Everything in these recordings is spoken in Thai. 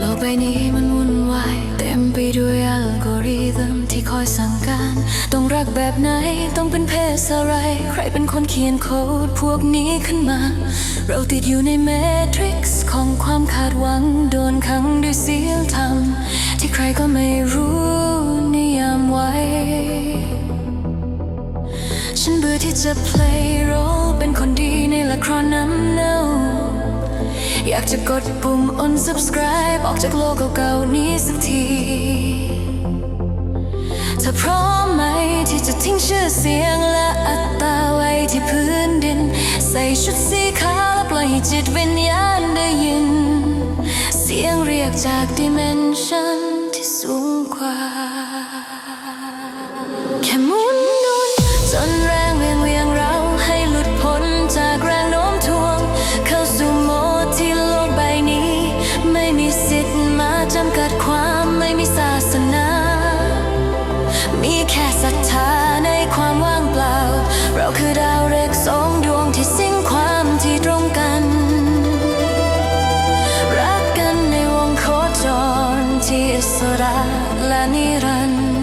โลกใบนี้มันวุ่นวายเต็มไปด้วยอัลกอริทึมที่คอยสั่งการ ต้องรักแบบไหนต้องเป็นเพศอะไร ใครเป็นคนเขียนโค้ดพวกนี้ขึ้นมา เราติดอยู่ในแมทริกซ์ของความคาดหวัง โดนขังด้วยเสียงธรรม ที่ใครก็ไม่รู้นิยามไว้ ฉันเบื่อที่จะ play role เป็นคนดีในละครน้ำเน่า อยากจะกดปุ่ม unsubscribe ออกจากโลกเก่าๆนี้สักทีเธอพร้อมไหมที่จะทิ้งชื่อเสียงและอัตตาไว้ที่พื้นดิน ใส่ชุดสีขาวและปล่อยให้จิตวิญญาณได้ยิน เสียงเรียกจากดิเมนชันที่สูงกว่าแค่มุ คือดาวเล็กสองดวงที่สิ้นความที่ตรงกัน รักกันในวงโคจรที่สระและนิรันดร์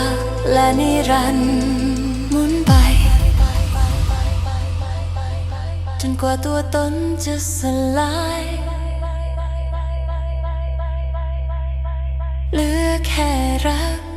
าและนิรันดร์หมุนไป จนกว่าตัวตนจะสลายเหลือแค่รัก